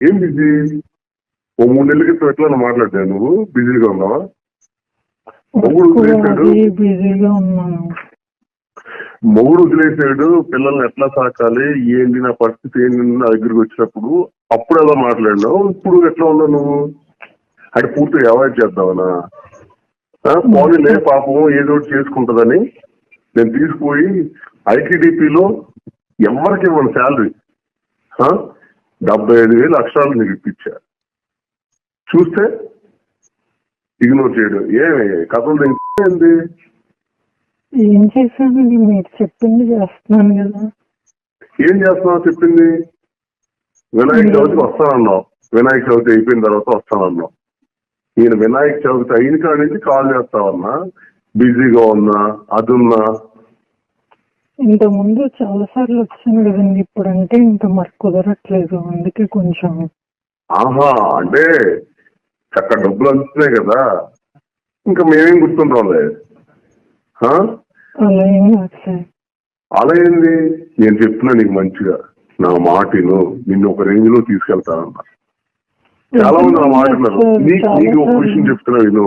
ఏం బిజీ? ఓ మూడు నెలల క్రితం ఎట్లా మాట్లాడా నువ్వు? బిజీగా ఉన్నావా? మొగుడు బిజీగా ఉన్నాను. మొగుడు వదిలేసాడు. పిల్లల్ని ఎట్లా సాకాలి? ఏంటి నా పరిస్థితి? ఏంటి నా దగ్గరికి వచ్చినప్పుడు? అప్పుడు ఎలా మాట్లాడినావు? ఇప్పుడు ఎట్లా ఉన్నావు నువ్వు? అది పూర్తిగా అవాయిడ్ చేద్దామనా పోనీలే పాపం ఏదో ఒకటి చేసుకుంటదని నేను తీసుకుపోయి ఐటీడీపీలో ఎవరికి ఇవ్వను శాలరీ. డెబ్బై ఐదు వేలు అక్షరాలు నీకు ఇప్పించా చూస్తే ఇగ్నోర్ చేయడం. ఏమి? కథలు ఏంది? ఏం చేశానండి మీరు చెప్పింది చేస్తున్నాను కదా. ఏం చేస్తున్నావు చెప్పింది? వినాయక చవితికి వస్తానన్నావు. వినాయక చవితి అయిపోయిన తర్వాత వస్తానన్నావు. నేను వినాయక చవితి అయిన కాడి నుంచి కాల్ చేస్తావన్నా. బిజీగా ఉన్నా అది ఉన్నా ఇంత ముందు చాలా సార్లు వచ్చాను కదండి ఇప్పుడు అంటే ఇంకా మరి కుదరట్లేదు. అందుకే కొంచెం ఆహా అంటే చక్క డబ్బులు అందుతున్నాయి కదా. ఇంకా మేమేం గుర్తుంటాంలే ఆ? అలా ఏం కాదు సార్. అలా ఏంది? నేను చెప్తున్నా నీకు మంచిగా. నా మాటిను నిన్ను ఒక రేంజ్లో తీసుకెళ్తానన్నా చాలా మంది నా మాట నీకు నీకు ఒక. విషయం చెప్తున్నా విను.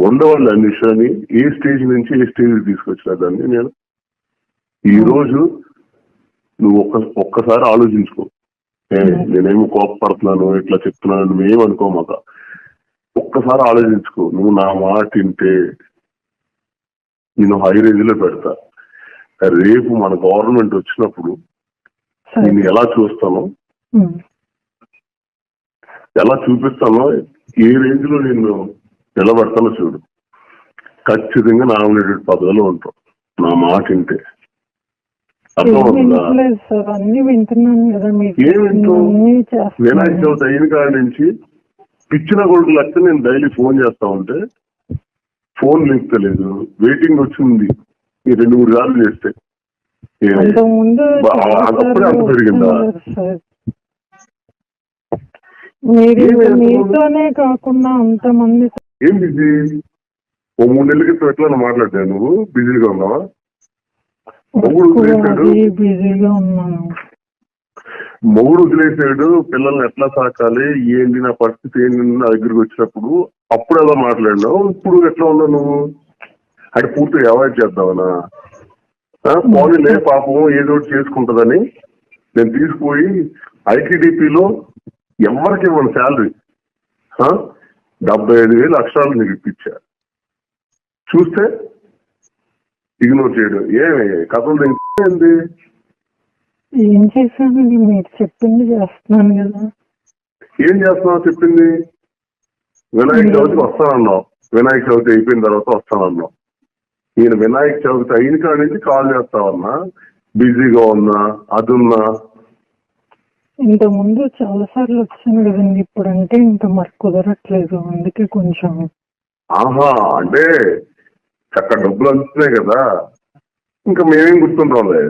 ఉండవాళ్ళు అన్నిషాని ఏ స్టేజ్ నుంచి ఏ స్టేజ్ తీసుకొచ్చినా దాన్ని నేను ఈ రోజు నువ్వు ఒక్క ఒక్కసారి ఆలోచించుకో. ఏ, నేనేమో కోపపడుతున్నాను ఇట్లా చెప్తున్నాను నువ్వేం అనుకో మాక ఒక్కసారి ఆలోచించుకో. నువ్వు నా మాట వింటే నేను హై రేంజ్లో పెడతా. రేపు మన గవర్నమెంట్ వచ్చినప్పుడు నేను ఎలా చూస్తానో ఉమ్. ఎలా చూపిస్తానో ఏ రేంజ్లో నిన్ను నిలబెడతానో చూడు. ఖచ్చితంగా నామినేటెడ్ పదవిలో ఉంటావు. నా మాట వింటే. వినాయక చవితి అయిన కాడి నుంచి పిచ్చిన కొడుకు లెక్క నేను డైలీ ఫోన్ చేస్తా ఉంటే ఫోన్ లేదు వెయిటింగ్ వచ్చింది. ఈ రెండు మూడు సార్లు చేస్తే. అప్పుడే అంత పెరిగిందా? మీతోనే కాకుండా అంతమంది ఏం బిజీ? ఓ మూడు నెలల క్రితం ఎట్లా మాట్లాడా నువ్వు? బిజీగా ఉన్నావా? మొగుడు మొగుడు వదిలేసాడు. పిల్లల్ని ఎట్లా సాకాలి? ఏంటి నా పరిస్థితి? ఏంటి నా దగ్గరికి వచ్చినప్పుడు? అప్పుడు ఎలా మాట్లాడినావు? ఇప్పుడు ఎట్లా ఉన్నావు నువ్వు? అది పూర్తిగా అవాయిడ్ చేద్దామనా పోనీలే పాపం ఏదో ఒకటి చేసుకుంటదని నేను తీసుకుపోయి ఐటీడీపీలో ఎవరికి ఇవ్వను శాలరీ. డెబ్బై ఐదు వేలు అక్షరాలు నీకు ఇప్పించా చూస్తే ఇగ్నోర్ చేయడం. ఏమి కథలు ఏంది? ఏం చేశానండి మీరు చెప్పింది చేస్తున్నాను కదా. ఏం చేస్తున్నావు చెప్పింది? వినాయక చవితికి వస్తానన్నావు. వినాయక చవితి అయిపోయిన తర్వాత వస్తానన్నావు. నేను వినాయక చవితి అయిన కాడి నుంచి కాల్ చేస్తావన్నా. బిజీగా ఉన్నా అది ఉన్నా ఇంత ముందు చాలా సార్లు వచ్చాను కదండి ఇప్పుడు అంటే ఇంకా మరి కుదరట్లేదు. అందుకే కొంచెం ఆహా అంటే చక్క డబ్బులు అందుతున్నాయి కదా. ఇంకా మేమేం గుర్తుంటాంలే?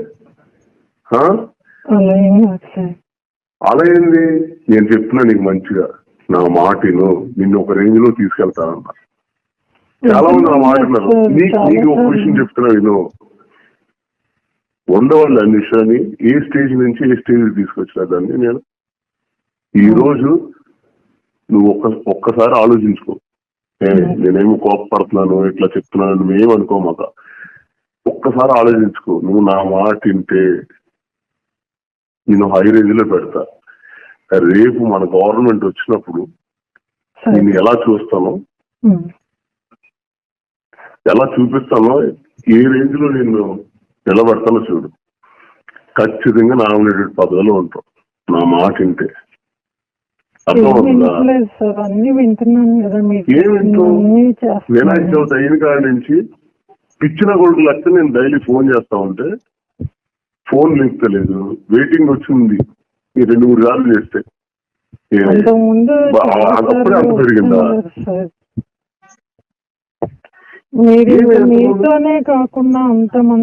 అలా ఏం కాదు సార్. అలా ఏంది? నేను చెప్తున్నా నీకు మంచిగా. నా మాటిను నిన్ను ఒక రేంజ్లో తీసుకెళ్తానన్నా చాలా మంది నా మాట నీకు ఒక. విషయం చెప్తున్నా ఉండవాళ్ళు అన్నిషాని ఏ స్టేజ్ నుంచి ఏ స్టేజ్ తీసుకొచ్చినా దాన్ని నేను ఈ రోజు నువ్వు ఒక్క ఒక్కసారి ఆలోచించుకో. నేనేమో కోపపడుతున్నాను ఇట్లా చెప్తున్నాను నువ్వేం అనుకో మాక ఒక్కసారి ఆలోచించుకో. నువ్వు నా మాట వింటే నేను హై రేంజ్లో పెడతా. రేపు మన గవర్నమెంట్ వచ్చినప్పుడు నేను ఎలా చూస్తానో. ఎలా చూపిస్తానో ఏ రేంజ్లో నిన్ను నిలబెడతానో చూడు. ఖచ్చితంగా నామినేటెడ్ పదవిలో ఉంటావు. నా మాట వింటే. వినాయక చవితి అయిన కాడి నుంచి పిచ్చిన కొడుకు లెక్క నేను డైలీ ఫోన్ చేస్తా ఉంటే ఫోన్ లేదు వెయిటింగ్ వచ్చింది. ఈ రెండు మూడు సార్లు చేస్తే. అప్పుడే అంత పెరిగిందా? మీతోనే కాకుండా అంతమంది